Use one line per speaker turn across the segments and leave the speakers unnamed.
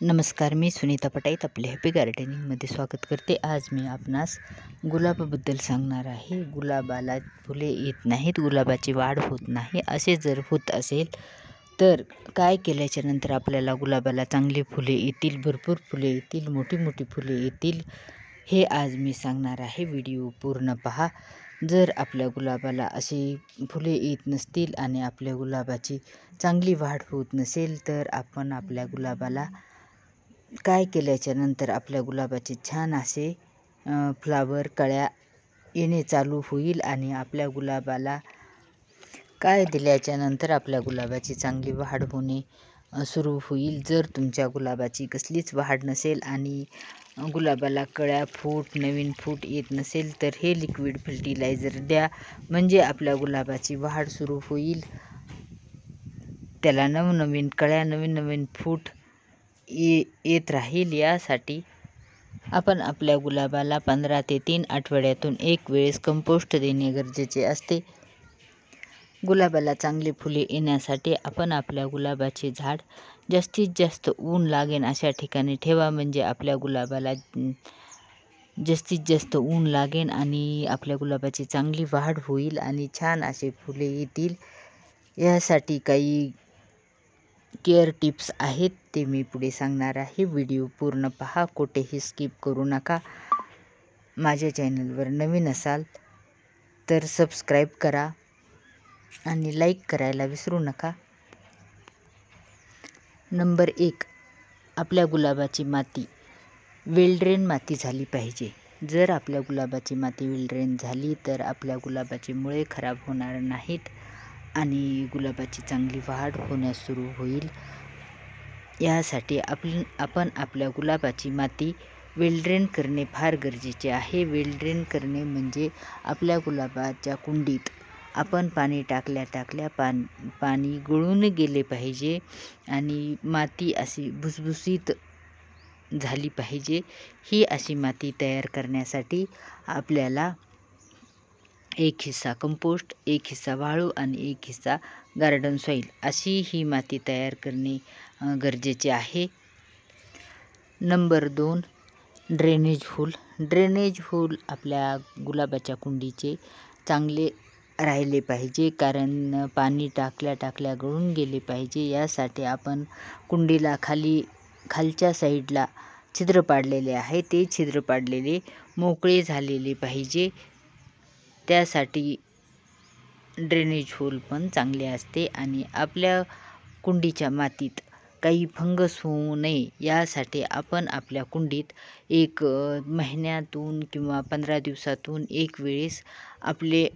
नमस्कार मी सुनीता पटाईत आपले हॅपी गार्डनिंगमध्ये स्वागत करते. आज मी आपणास गुलाबाबद्दल सांगणार आहे. गुलाबाला फुले येत नाहीत गुलाबाची वाढ होत नाही. असे जर होत असेल तर काय केल्याच्यानंतर आपल्याला गुलाबाला चांगली फुले येतील भरपूर फुले येतील मोठी मोठी फुले येतील हे आज मी सांगणार आहे. व्हिडिओ पूर्ण पहा. जर आपल्या गुलाबाला अशी फुले येत नसतील आणि आपल्या गुलाबाची चांगली वाढ होत नसेल तर आपण आपल्या गुलाबाला काय केल्याच्यानंतर आपल्या गुलाबाचे छान असे फ्लावर कळ्या येणे चालू होईल आणि आपल्या गुलाबाला काय दिल्याच्या नंतर आपल्या गुलाबाची चांगली वाढ होणे सुरू होईल. जर तुमच्या गुलाबाची कसलीच वाढ नसेल आणि गुलाबाला कळ्या फूट नवीन फूट येत नसेल तर हे लिक्विड फर्टिलायझर द्या. म्हणजे आपल्या गुलाबाची वाढ सुरू होईल. त्याला नवनवीन कळ्या नवीन नवीन फूट ये येत राहील यासाठी आपण आपल्या गुलाबाला पंधरा ते तीन आठवड्यातून एक वेळेस कंपोस्ट देणे गरजेचे असते. गुलाबाला चांगली फुले येण्यासाठी आपण आपल्या गुलाबाचे झाड जास्तीत जास्त ऊन लागेन अशा ठिकाणी ठेवा म्हणजे आपल्या गुलाबाला जास्तीत जास्त ऊन लागेन आणि आपल्या गुलाबाची चांगली वाढ होईल आणि छान असे फुले येतील. यासाठी काही केअर टिप्स आहेत ते मी पुढे सांगणार आहे. व्हिडिओ पूर्ण पहा कुठेही स्किप करू नका. माझ्या चॅनलवर नवीन असाल तर सबस्क्राईब करा आणि लाईक करायला विसरू नका. नंबर एक आपल्या गुलाबाची माती. वेलड्रेन माती झाली पाहिजे. जर आपल्या गुलाबाची माती वेलड्रेन झाली तर आपल्या गुलाबाची मुळे खराब होणार नाहीत. आणि गुलाबाची चांगली वाढ होण्यास सुरू होईल. यासाठी आप आपण आपल्या गुलाबाची माती वेलड्रेन करणे फार गरजेचे आहे. वेलड्रेन करणे म्हणजे आपल्या गुलाबाच्या कुंडीत आपण पाणी टाकल्या टाकल्या पान पाणी गळून गेले पाहिजे आणि माती अशी भुसभुसीत झाली पाहिजे. ही अशी माती तयार करण्यासाठी आपल्याला एक हिस्सा कंपोस्ट एक हिस्सा वाळू आणि एक हिस्सा गार्डन सॉईल अशी ही माती तयार करणे गरजेचे आहे. नंबर दोन ड्रेनेज होल ड्रेनेज होल आपल्या गुलाबाच्या कुंडीचे चांगले राहिले पाहिजे कारण पाणी टाकल्या टाकल्या गळून गेले पाहिजे. यासाठी आपण कुंडीला खाली खालच्या साईडला छिद्र पाडलेले आहे. ते छिद्र पाडलेले मोकळे झालेले पाहिजे. त्यासाठी ड्रेनेज होल पण चांगले असते आणि आपल्या कुंडीच्या मातीत काही फंगस होऊ नये यासाठी आपण आपल्या कुंडीत एक महिन्यातून किंवा पंधरा दिवसातून एक वेळेस आपले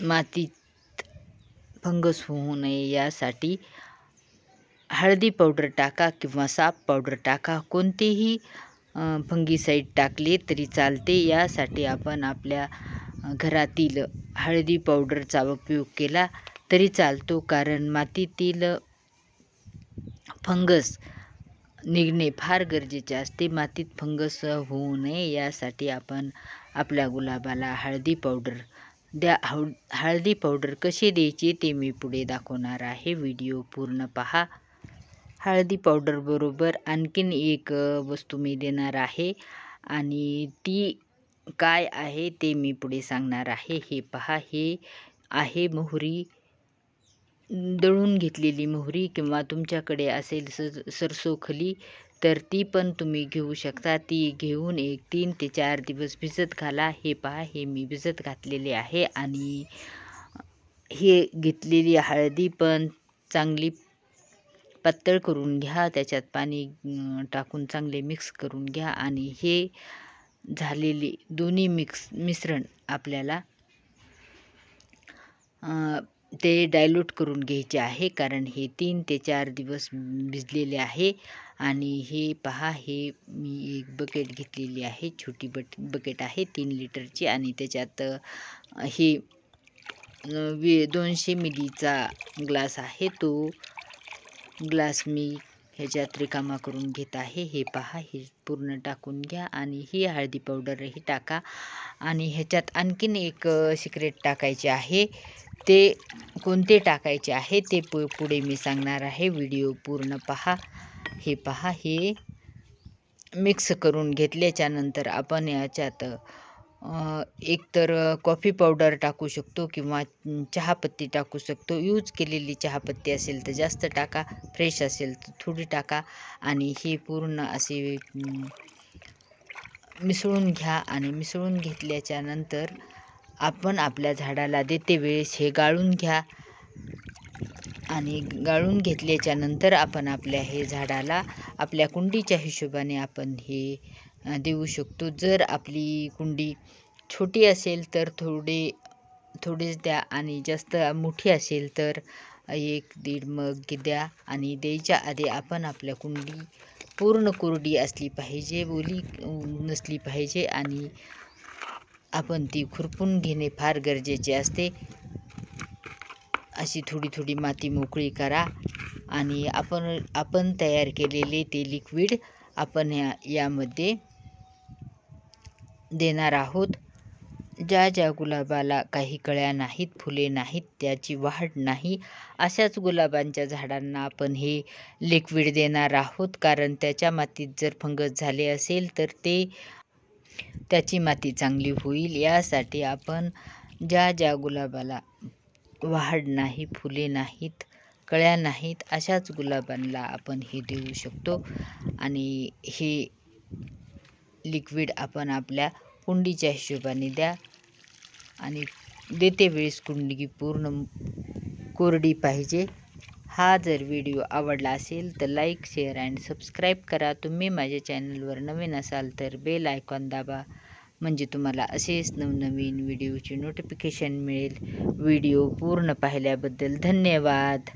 मातीत फंगस होऊ नये यासाठी हळदी पावडर टाका किंवा साप पावडर टाका. कोणतेही फंगीसाईड टाकले तरी चालते. यासाठी आपण आपल्या घरातील हळदी पावडरचा उपयोग केला तरी चालतो कारण मातीतील फंगस निघणे फार गरजेचे असते. मातीत फंगस होऊ नये यासाठी आपण आपल्या गुलाबाला हळदी पावडर द्या. हळ हळदी पावडर कशी द्यायची ते मी पुढे दाखवणार आहे. व्हिडिओ पूर्ण पहा. हळदी पावडरबरोबर आणखीन एक वस्तू मी देणार आहे आणि ती काय आहे ते मी पुढे सांगणार आहे. हे पहा हे आहे मोहरी. दळून घेतलेली मोहरी किंवा तुमच्याकडे असेल स सरसोखली तर ती पण तुम्ही घेऊ शकता. ती घेऊन एक तीन ते चार दिवस भिजत घाला. हे पहा हे मी भिजत घातलेले आहे आणि हे घेतलेली हळदी पण चांगली पातळ करून घ्या. त्याच्यात पाणी टाकून चांगले मिक्स करून घ्या आणि हे झालेली दोन्ही मिक्स मिश्रण आपल्याला ते डायल्यूट करून घ्यायचे आहे. कारण हे तीन ते चार दिवस भिजलेले आहे. आणि हे पहा हे मी एक बकेट घेतलेली आहे. छोटी बट बकेट आहे तीन लिटरची आणि त्याच्यात हे वे दोनशे मिलीचा ग्लास आहे. तो ग्लास मी ह्याच्यात रिकामा करून घेत आहे हे पहा हे पूर्ण टाकून घ्या आणि ही हळदी पावडरही टाका. आणि ह्याच्यात आणखीन एक सिक्रेट टाकायचे आहे. ते कोणते टाकायचे आहे ते पु पुढे मी सांगणार आहे. व्हिडिओ पूर्ण पहा. हे पहा हे मिक्स करून घेतल्याच्यानंतर आपण याच्यात एकतर कॉफी पावडर टाकू शकतो किंवा चहापत्ती टाकू शकतो. यूज केलेली चहापत्ती असेल तर जास्त टाका फ्रेश असेल तर थोडी टाका आणि हे पूर्ण असे मिसळून घ्या आणि मिसळून घेतल्याच्या नंतर आपण आपल्या झाडाला देते वेळेस हे गाळून घ्या. आणि गाळून घेतल्याच्या नंतर आपण आपल्या हे झाडाला आपल्या कुंडीच्या हिशोबाने आपण हे देऊ शकतो. जर आपली कुंडी छोटी असेल तर थोडे थोडेच द्या आणि जास्त मोठी असेल तर एक दीड मग द्या आणि द्यायच्या आधी आपण आपल्या कुंडी पूर्ण कोरडी असली पाहिजे ओली नसली पाहिजे आणि आपण ती खुरपून घेणे फार गरजेचे असते. अशी थोडी थोडी माती मोकळी करा आणि आपण आपण तयार केलेले ते लिक्विड आपण या यामध्ये देणार आहोत. ज्या ज्या गुलाबाला काही कळ्या नाहीत फुले नाहीत त्याची वाढ नाही अशाच गुलाबांच्या झाडांना आपण हे लिक्विड देणार आहोत. कारण त्याच्या मातीत जर फंगस झाले असेल तर ते त्याची माती चांगली होईल. यासाठी आपण ज्या ज्या गुलाबाला वाढ नाही फुले नाहीत कळ्या नाहीत अशाच गुलाबांना आपण हे देऊ शकतो. आणि हे लिक्विड आपण आपल्या कुंडीच्या हिशोबाने द्या. आणि देते वेळेस कुंडी पूर्ण कोरडी पाहिजे. हा जर व्हिडिओ आवडला असेल तर लाईक शेअर अँड सबस्क्राईब करा. तुम्ही माझ्या चॅनलवर नवीन असाल तर बेल आयकॉन दाबा. म्हणजे तुम्हाला असेच नवनवीन व्हिडिओची नोटिफिकेशन मिळेल. व्हिडिओ पूर्ण पाहिल्याबद्दल धन्यवाद.